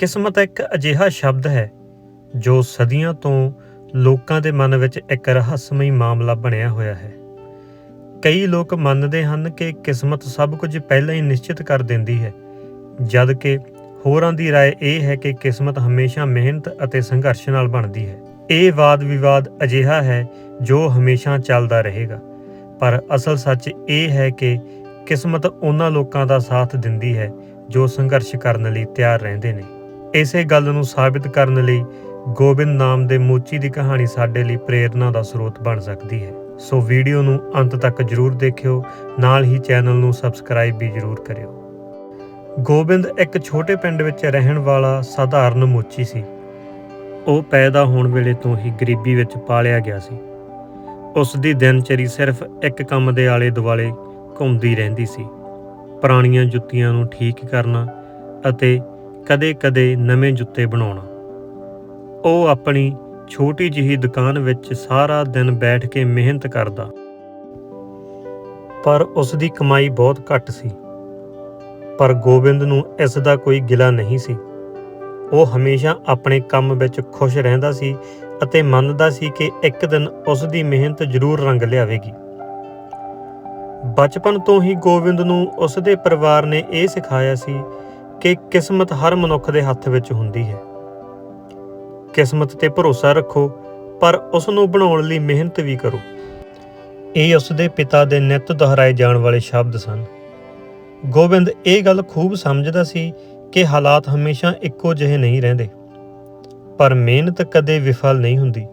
ਕਿਸਮਤ ਇੱਕ ਅਜਿਹਾ ਸ਼ਬਦ ਹੈ ਜੋ ਸਦੀਆਂ ਤੋਂ ਲੋਕਾਂ ਦੇ ਮਨ ਵਿੱਚ ਇੱਕ ਰਹੱਸਮਈ ਮਾਮਲਾ ਬਣਿਆ ਹੋਇਆ ਹੈ ਕਈ ਲੋਕ ਮੰਨਦੇ ਹਨ ਕਿ ਕਿਸਮਤ ਸਭ ਕੁਝ ਪਹਿਲਾਂ ਹੀ ਨਿਸ਼ਚਿਤ ਕਰ ਦਿੰਦੀ ਹੈ ਜਦ ਕਿ ਹੋਰਾਂ ਦੀ رائے ਇਹ ਹੈ ਕਿ ਕਿਸਮਤ ਹਮੇਸ਼ਾ ਮਿਹਨਤ ਅਤੇ ਸੰਘਰਸ਼ ਨਾਲ ਬਣਦੀ ਹੈ ਇਹ ਵਾਦ ਵਿਵਾਦ ਅਜਿਹਾ ਹੈ ਜੋ ਹਮੇਸ਼ਾ ਚੱਲਦਾ ਰਹੇਗਾ ਪਰ ਅਸਲ ਸੱਚ ਇਹ ਹੈ ਕਿ ਕਿਸਮਤ ਉਹਨਾਂ ਲੋਕਾਂ ਦਾ ਸਾਥ ਦਿੰਦੀ ਹੈ ਜੋ ਸੰਘਰਸ਼ ਕਰਨ ਲਈ ਤਿਆਰ ਰਹਿੰਦੇ ਨੇ ਇਸੇ ਗੱਲ ਨੂੰ ਸਾਬਿਤ ਕਰਨ ਲਈ ਗੋਬਿੰਦ ਨਾਮ ਦੇ ਮੋਚੀ ਦੀ ਕਹਾਣੀ ਸਾਡੇ ਲਈ ਪ੍ਰੇਰਣਾ ਦਾ ਸਰੋਤ ਬਣ ਸਕਦੀ ਹੈ। ਸੋ ਵੀਡੀਓ ਨੂੰ ਅੰਤ ਤੱਕ ਜਰੂਰ ਦੇਖਿਓ, ਨਾਲ ਹੀ ਚੈਨਲ ਨੂੰ ਸਬਸਕ੍ਰਾਈਬ ਵੀ ਜਰੂਰ ਕਰਿਓ। ਗੋਬਿੰਦ ਇੱਕ ਛੋਟੇ ਪਿੰਡ ਵਿੱਚ ਰਹਿਣ ਵਾਲਾ ਸਾਧਾਰਨ ਮੋਚੀ ਸੀ। ਉਹ ਪੈਦਾ ਹੋਣ ਵੇਲੇ ਤੋਂ ਹੀ ਗਰੀਬੀ ਵਿੱਚ ਪਾਲਿਆ ਗਿਆ ਸੀ। ਉਸ ਦੀ ਦਿਨਚਰੀ ਸਿਰਫ ਇੱਕ ਕੰਮ ਦੇ ਆਲੇ ਦੁਆਲੇ ਘੁੰਮਦੀ ਰਹਿੰਦੀ ਸੀ। ਪੁਰਾਣੀਆਂ ਜੁੱਤੀਆਂ ਨੂੰ ਠੀਕ ਕਰਨਾ ਅਤੇ ਕਦੇ-ਕਦੇ ਨਵੇਂ ਜੁੱਤੇ ਬਣਾਉਣਾ। ਉਹ ਆਪਣੀ ਛੋਟੀ ਜਿਹੀ ਦੁਕਾਨ ਵਿੱਚ ਸਾਰਾ ਦਿਨ ਬੈਠ ਕੇ ਮਿਹਨਤ ਕਰਦਾ। ਪਰ ਉਸ ਦੀ ਕਮਾਈ ਬਹੁਤ ਘੱਟ ਸੀ। ਪਰ ਗੋਬਿੰਦ ਨੂੰ ਇਸ ਦਾ ਕੋਈ ਗਿਲਾ ਨਹੀਂ ਸੀ। ਉਹ ਹਮੇਸ਼ਾ ਆਪਣੇ ਕੰਮ ਵਿੱਚ ਖੁਸ਼ ਰਹਿੰਦਾ ਸੀ ਅਤੇ ਮੰਨਦਾ ਸੀ ਕਿ ਇੱਕ ਦਿਨ ਉਸ ਦੀ ਮਿਹਨਤ ਜ਼ਰੂਰ ਰੰਗ ਲਿਆਵੇਗੀ। ਬਚਪਨ ਤੋਂ ਹੀ ਗੋਬਿੰਦ ਨੂੰ ਉਸ ਦੇ ਪਰਿਵਾਰ ਨੇ ਇਹ ਸਿਖਾਇਆ ਸੀ ਕਿ ਕਿਸਮਤ ਹਰ ਮਨੁੱਖ ਦੇ ਹੱਥ ਵਿੱਚ ਹੁੰਦੀ ਹੈ। ਕਿਸਮਤ ਤੇ ਭਰੋਸਾ ਰੱਖੋ, ਪਰ ਉਸ ਨੂੰ ਬਣਾਉਣ ਲਈ ਮਿਹਨਤ ਵੀ ਕਰੋ। ਇਹ ਉਸ ਦੇ ਪਿਤਾ ਦੇ ਨਿਤ ਦੁਹਰਾਏ ਜਾਣ ਵਾਲੇ ਸ਼ਬਦ ਸਨ। ਗੋਬਿੰਦ ਇਹ ਗੱਲ ਖੂਬ ਸਮਝਦਾ ਸੀ ਕਿ ਹਾਲਾਤ ਹਮੇਸ਼ਾ ਇੱਕੋ ਜਿਹੇ ਨਹੀਂ ਰਹਿੰਦੇ। ਪਰ ਮਿਹਨਤ ਕਦੇ ਵਿਫਲ ਨਹੀਂ ਹੁੰਦੀ।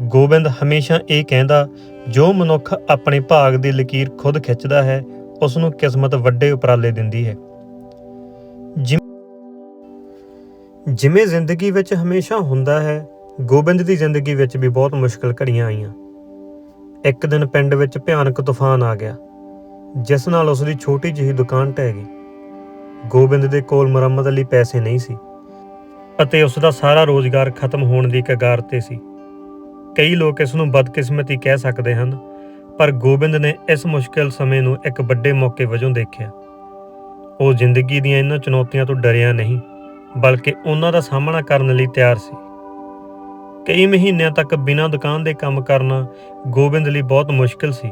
ਗੋਬਿੰਦ ਹਮੇਸ਼ਾ ਇਹ ਕਹਿੰਦਾ, ਜੋ ਮਨੁੱਖ ਆਪਣੇ ਭਾਗ ਦੀ ਲਕੀਰ ਖੁਦ ਖਿੱਚਦਾ ਹੈ, ਉਸ ਨੂੰ ਕਿਸਮਤ ਵੱਡੇ ਉਪਰਾਲੇ ਦਿੰਦੀ ਹੈ। ਜਿਵੇਂ- ਜਿਵੇਂ ਜ਼ਿੰਦਗੀ ਵਿੱਚ ਹਮੇਸ਼ਾ ਹੁੰਦਾ ਹੈ, ਗੋਬਿੰਦ ਦੀ ਜ਼ਿੰਦਗੀ ਵਿੱਚ ਵੀ ਬਹੁਤ ਮੁਸ਼ਕਲ ਘੜੀਆਂ ਆਈਆਂ। ਇੱਕ ਦਿਨ ਪਿੰਡ ਵਿੱਚ ਭਿਆਨਕ ਤੂਫਾਨ ਆ ਗਿਆ, ਜਿਸ ਨਾਲ ਉਸ ਦੀ ਛੋਟੀ ਜਿਹੀ ਦੁਕਾਨ ਢਹਿ ਗਈ। ਗੋਬਿੰਦ ਦੇ ਕੋਲ ਮੁਰੰਮਤ ਲਈ ਪੈਸੇ ਨਹੀਂ ਸੀ, ਅਤੇ ਉਸ ਦਾ ਸਾਰਾ ਰੋਜ਼ਗਾਰ ਖਤਮ ਹੋਣ ਦੀ ਕਗਾਰ ਤੇ ਸੀ। ਕਈ ਲੋਕ ਇਸ ਨੂੰ ਬਦਕਿਸਮਤੀ ਕਹਿ ਸਕਦੇ ਹਨ, ਪਰ ਗੋਬਿੰਦ ਨੇ ਇਸ ਮੁਸ਼ਕਲ ਸਮੇਂ ਨੂੰ ਇੱਕ ਵੱਡੇ ਮੌਕੇ ਵਜੋਂ ਦੇਖਿਆ। ਉਹ ਜ਼ਿੰਦਗੀ ਦੀਆਂ ਇਹਨਾਂ ਚੁਣੌਤੀਆਂ ਤੋਂ ਡਰਿਆ ਨਹੀਂ, ਬਲਕਿ ਉਹਨਾਂ ਦਾ ਸਾਹਮਣਾ ਕਰਨ ਲਈ ਤਿਆਰ ਸੀ। ਕਈ ਮਹੀਨਿਆਂ ਤੱਕ ਬਿਨਾਂ ਦੁਕਾਨ ਦੇ ਕੰਮ ਕਰਨਾ ਗੋਬਿੰਦ ਲਈ ਬਹੁਤ ਮੁਸ਼ਕਲ ਸੀ,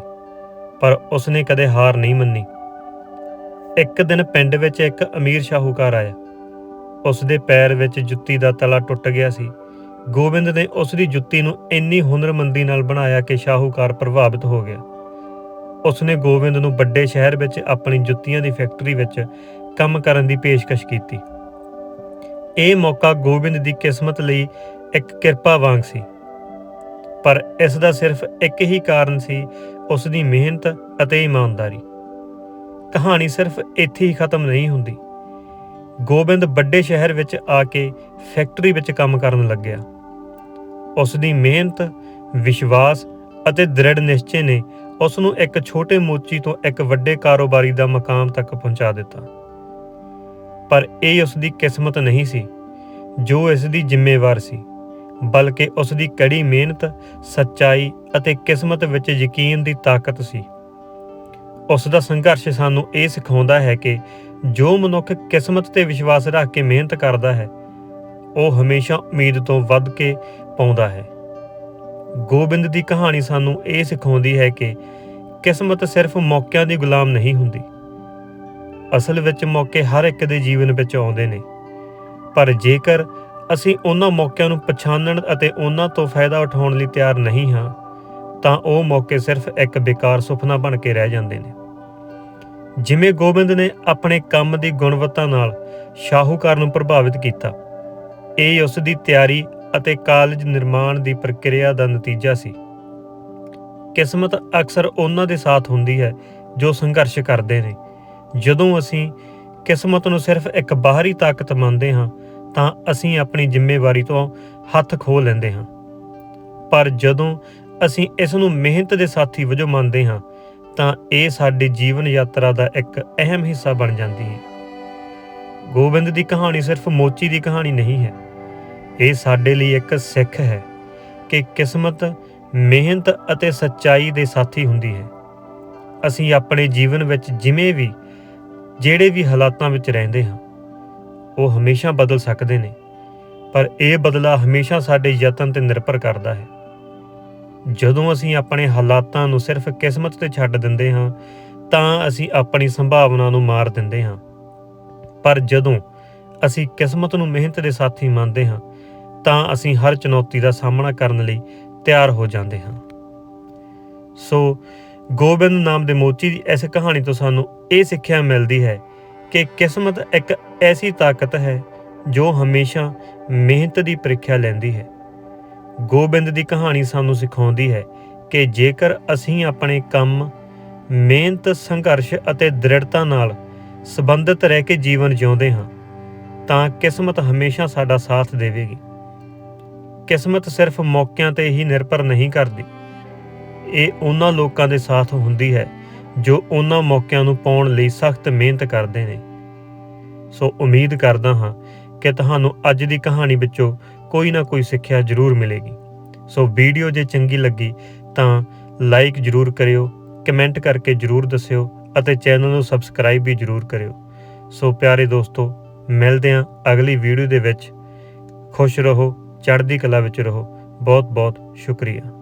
ਪਰ ਉਸਨੇ ਕਦੇ ਹਾਰ ਨਹੀਂ ਮੰਨੀ। ਇੱਕ ਦਿਨ ਪਿੰਡ ਵਿੱਚ ਇੱਕ ਅਮੀਰ ਸ਼ਾਹੂਕਾਰ ਆਇਆ। ਉਸ ਦੇ ਪੈਰ ਵਿੱਚ ਜੁੱਤੀ ਦਾ ਤਲਾ ਟੁੱਟ ਗਿਆ ਸੀ। ਗੋਬਿੰਦ ਨੇ ਉਸ ਦੀ ਜੁੱਤੀ ਨੂੰ ਇੰਨੀ ਹੁਨਰਮੰਦੀ ਨਾਲ ਬਣਾਇਆ ਕਿ ਸ਼ਾਹੂਕਾਰ ਪ੍ਰਭਾਵਿਤ ਹੋ ਗਿਆ। ਉਸਨੇ ਗੋਬਿੰਦ ਨੂੰ ਵੱਡੇ ਸ਼ਹਿਰ ਵਿੱਚ ਆਪਣੀ ਜੁੱਤੀਆਂ ਦੀ ਫੈਕਟਰੀ ਵਿੱਚ ਕੰਮ ਕਰਨ ਦੀ ਪੇਸ਼ਕਸ਼ ਕੀਤੀ। ਇਹ ਮੌਕਾ ਗੋਬਿੰਦ ਦੀ ਕਿਸਮਤ ਲਈ ਇੱਕ ਕਿਰਪਾ ਵਾਂਗ ਸੀ। ਪਰ ਇਸ ਦਾ ਸਿਰਫ ਇੱਕ ਹੀ ਕਾਰਨ ਸੀ ਉਸ ਦੀ ਮਿਹਨਤ ਅਤੇ ਇਮਾਨਦਾਰੀ। ਕਹਾਣੀ ਸਿਰਫ ਇੱਥੇ ਹੀ ਖਤਮ ਨਹੀਂ ਹੁੰਦੀ। ਗੋਬਿੰਦ ਵੱਡੇ ਸ਼ਹਿਰ ਵਿੱਚ ਆ ਕੇ ਫੈਕਟਰੀ ਵਿੱਚ ਕੰਮ ਕਰਨ ਲੱਗਿਆ। ਉਸ ਦੀ ਮਿਹਨਤ, ਵਿਸ਼ਵਾਸ ਅਤੇ ਦ੍ਰਿੜ ਨਿਸ਼ਚੇ ਨੇ ਉਸ ਨੂੰ ਇੱਕ ਛੋਟੇ ਮੋਚੀ ਤੋਂ ਇੱਕ ਵੱਡੇ ਕਾਰੋਬਾਰੀ ਦਾ ਮਕਾਮ ਤੱਕ ਪਹੁੰਚਾ ਦਿੱਤਾ। ਪਰ ਇਹ ਉਸ ਦੀ ਕਿਸਮਤ ਨਹੀਂ ਸੀ, ਜੋ ਇਸ ਦੀ ਜ਼ਿੰਮੇਵਾਰ ਸੀ, ਬਲਕਿ ਉਸ ਦੀ ਕੜੀ ਮਿਹਨਤ, ਸੱਚਾਈ ਅਤੇ ਕਿਸਮਤ ਵਿੱਚ ਯਕੀਨ ਦੀ ਤਾਕਤ ਸੀ। ਉਸ ਦਾ ਸੰਘਰਸ਼ ਸਾਨੂੰ ਇਹ ਸਿਖਾਉਂਦਾ ਹੈ ਕਿ ਜੋ ਮਨੁੱਖ ਕਿਸਮਤ ਤੇ ਵਿਸ਼ਵਾਸ ਰੱਖ ਕੇ ਮਿਹਨਤ ਕਰਦਾ ਹੈ, ਉਹ ਹਮੇਸ਼ਾ ਉਮੀਦ ਤੋਂ ਵੱਧ ਕੇ ਪਾਉਂਦਾ ਹੈ। ਗੋਬਿੰਦ ਦੀ ਕਹਾਣੀ ਸਾਨੂੰ ਇਹ ਸਿਖਾਉਂਦੀ ਹੈ ਕਿ ਕਿਸਮਤ ਸਿਰਫ ਮੌਕਿਆਂ ਦੀ ਗੁਲਾਮ ਨਹੀਂ ਹੁੰਦੀ। ਅਸਲ ਵਿੱਚ ਮੌਕੇ ਹਰ ਇੱਕ ਦੇ ਜੀਵਨ ਵਿੱਚ ਆਉਂਦੇ ਨੇ। ਪਰ ਜੇਕਰ ਅਸੀਂ ਉਹਨਾਂ ਮੌਕਿਆਂ ਨੂੰ ਪਛਾਣਨ ਅਤੇ ਉਹਨਾਂ ਤੋਂ ਫਾਇਦਾ ਉਠਾਉਣ ਲਈ ਤਿਆਰ ਨਹੀਂ ਹਾਂ, ਤਾਂ ਉਹ ਮੌਕੇ ਸਿਰਫ ਇੱਕ ਬੇਕਾਰ ਸੁਪਨਾ ਬਣ ਕੇ ਰਹਿ ਜਾਂਦੇ ਨੇ। ਜਿਵੇਂ ਗੋਬਿੰਦ ਨੇ ਆਪਣੇ ਕੰਮ ਦੀ ਗੁਣਵੱਤਾ ਨਾਲ ਸ਼ਾਹੂਕਾਰ ਨੂੰ ਪ੍ਰਭਾਵਿਤ ਕੀਤਾ, ਇਹ ਉਸ ਦੀ ਤਿਆਰੀ ਅਤੇ ਕਾਲਜ ਨਿਰਮਾਣ ਦੀ ਪ੍ਰਕਿਰਿਆ ਦਾ ਨਤੀਜਾ ਸੀ। ਕਿਸਮਤ ਅਕਸਰ ਉਹਨਾਂ ਦੇ ਸਾਥ ਹੁੰਦੀ ਹੈ ਜੋ ਸੰਘਰਸ਼ ਕਰਦੇ ਨੇ। ਜਦੋਂ ਅਸੀਂ ਕਿਸਮਤ ਨੂੰ ਸਿਰਫ ਇੱਕ ਬਾਹਰੀ ਤਾਕਤ ਮੰਨਦੇ ਹਾਂ, ਤਾਂ ਅਸੀਂ ਆਪਣੀ ਜ਼ਿੰਮੇਵਾਰੀ ਤੋਂ ਹੱਥ ਖੋ ਲੈਂਦੇ ਹਾਂ। ਪਰ ਜਦੋਂ ਅਸੀਂ ਇਸ ਨੂੰ ਮਿਹਨਤ ਦੇ ਸਾਥੀ ਵਜੋਂ ਮੰਨਦੇ ਹਾਂ, ਤਾਂ ਇਹ ਸਾਡੀ ਜੀਵਨ ਯਾਤਰਾ ਦਾ ਇੱਕ ਅਹਿਮ ਹਿੱਸਾ ਬਣ ਜਾਂਦੀ ਹੈ। ਗੋਬਿੰਦ ਦੀ ਕਹਾਣੀ ਸਿਰਫ ਮੋਚੀ ਦੀ ਕਹਾਣੀ ਨਹੀਂ ਹੈ। ਇਹ ਸਾਡੇ ਲਈ ਇੱਕ ਸਿੱਖ ਹੈ ਕਿ ਕਿਸਮਤ, ਮਿਹਨਤ ਅਤੇ ਸੱਚਾਈ ਦੇ ਸਾਥੀ ਹੁੰਦੀ ਹੈ। ਅਸੀਂ ਆਪਣੇ ਜੀਵਨ ਵਿੱਚ ਜਿਵੇਂ ਵੀ, ਜਿਹੜੇ ਵੀ ਹਾਲਾਤਾਂ ਵਿੱਚ ਰਹਿੰਦੇ ਹਾਂ, ਉਹ ਹਮੇਸ਼ਾ ਬਦਲ ਸਕਦੇ ਨੇ, ਪਰ ਇਹ ਬਦਲਾ ਹਮੇਸ਼ਾ ਸਾਡੇ ਯਤਨ ਤੇ ਨਿਰਭਰ ਕਰਦਾ ਹੈ। ਜਦੋਂ ਅਸੀਂ ਆਪਣੇ ਹਾਲਾਤਾਂ ਨੂੰ ਸਿਰਫ ਕਿਸਮਤ ਤੇ ਛੱਡ ਦਿੰਦੇ ਹਾਂ, ਤਾਂ ਅਸੀਂ ਆਪਣੀ ਸੰਭਾਵਨਾ ਨੂੰ ਮਾਰ ਦਿੰਦੇ ਹਾਂ। ਪਰ ਜਦੋਂ ਅਸੀਂ ਕਿਸਮਤ ਨੂੰ ਮਿਹਨਤ ਦੇ ਸਾਥੀ ਮੰਨਦੇ ਹਾਂ ਤਾਂ ਅਸੀਂ ਹਰ ਚੁਣੌਤੀ ਦਾ ਸਾਹਮਣਾ ਕਰਨ ਲਈ ਤਿਆਰ ਹੋ ਜਾਂਦੇ ਹਾਂ। ਸੋ, ਗੋਬਿੰਦ ਨਾਮ ਦੇ ਮੋਚੀ ਦੀ ਇਸ ਕਹਾਣੀ ਤੋਂ ਸਾਨੂੰ ਇਹ ਸਿੱਖਿਆ ਮਿਲਦੀ ਹੈ ਕਿ ਕਿਸਮਤ ਇੱਕ ਐਸੀ ਤਾਕਤ ਹੈ ਜੋ ਹਮੇਸ਼ਾ ਮਿਹਨਤ ਦੀ ਪ੍ਰੀਖਿਆ ਲੈਂਦੀ ਹੈ। ਗੋਬਿੰਦ ਦੀ ਕਹਾਣੀ ਸਾਨੂੰ ਸਿਖਾਉਂਦੀ ਹੈ ਕਿ ਜੇਕਰ ਅਸੀਂ ਆਪਣੇ ਕੰਮ, ਮਿਹਨਤ, ਸੰਘਰਸ਼ ਅਤੇ ਦ੍ਰਿੜਤਾ ਨਾਲ ਸੰਬੰਧਿਤ ਰਹਿ ਕੇ ਜੀਵਨ ਜਿਉਂਦੇ ਹਾਂ, ਤਾਂ ਕਿਸਮਤ ਹਮੇਸ਼ਾ ਸਾਡਾ ਸਾਥ ਦੇਵੇਗੀ। ਕਿਸਮਤ ਸਿਰਫ ਮੌਕਿਆਂ ਤੇ ਹੀ ਨਿਰਭਰ ਨਹੀਂ ਕਰਦੀ। ਇਹ ਉਹਨਾਂ ਲੋਕਾਂ ਦੇ ਸਾਥ ਹੁੰਦੀ ਹੈ, ਜੋ ਉਹਨਾਂ ਮੌਕਿਆਂ ਨੂੰ ਪਾਉਣ ਲਈ ਸਖਤ ਮਿਹਨਤ ਕਰਦੇ ਨੇ। ਸੋ ਉਮੀਦ ਕਰਦਾ ਹਾਂ ਕਿ ਤੁਹਾਨੂੰ ਅੱਜ ਦੀ ਕਹਾਣੀ ਵਿੱਚੋਂ ਕੋਈ ਨਾ ਕੋਈ ਸਿੱਖਿਆ ਜ਼ਰੂਰ ਮਿਲੇਗੀ। ਸੋ ਵੀਡੀਓ ਜੇ ਚੰਗੀ ਲੱਗੀ ਤਾਂ ਲਾਈਕ ਜ਼ਰੂਰ ਕਰਿਓ, ਕਮੈਂਟ ਕਰਕੇ ਜ਼ਰੂਰ ਦੱਸਿਓ ਅਤੇ ਚੈਨਲ ਨੂੰ ਸਬਸਕ੍ਰਾਈਬ ਵੀ ਜ਼ਰੂਰ ਕਰਿਓ। ਸੋ ਪਿਆਰੇ ਦੋਸਤੋ, ਮਿਲਦੇ ਹਾਂ ਅਗਲੀ ਵੀਡੀਓ ਦੇ ਵਿੱਚ। ਖੁਸ਼ ਰਹੋ। ਚੜ੍ਹਦੀ ਕਲਾ ਵਿੱਚ ਰਹੋ। ਬਹੁਤ ਬਹੁਤ ਸ਼ੁਕਰੀਆ।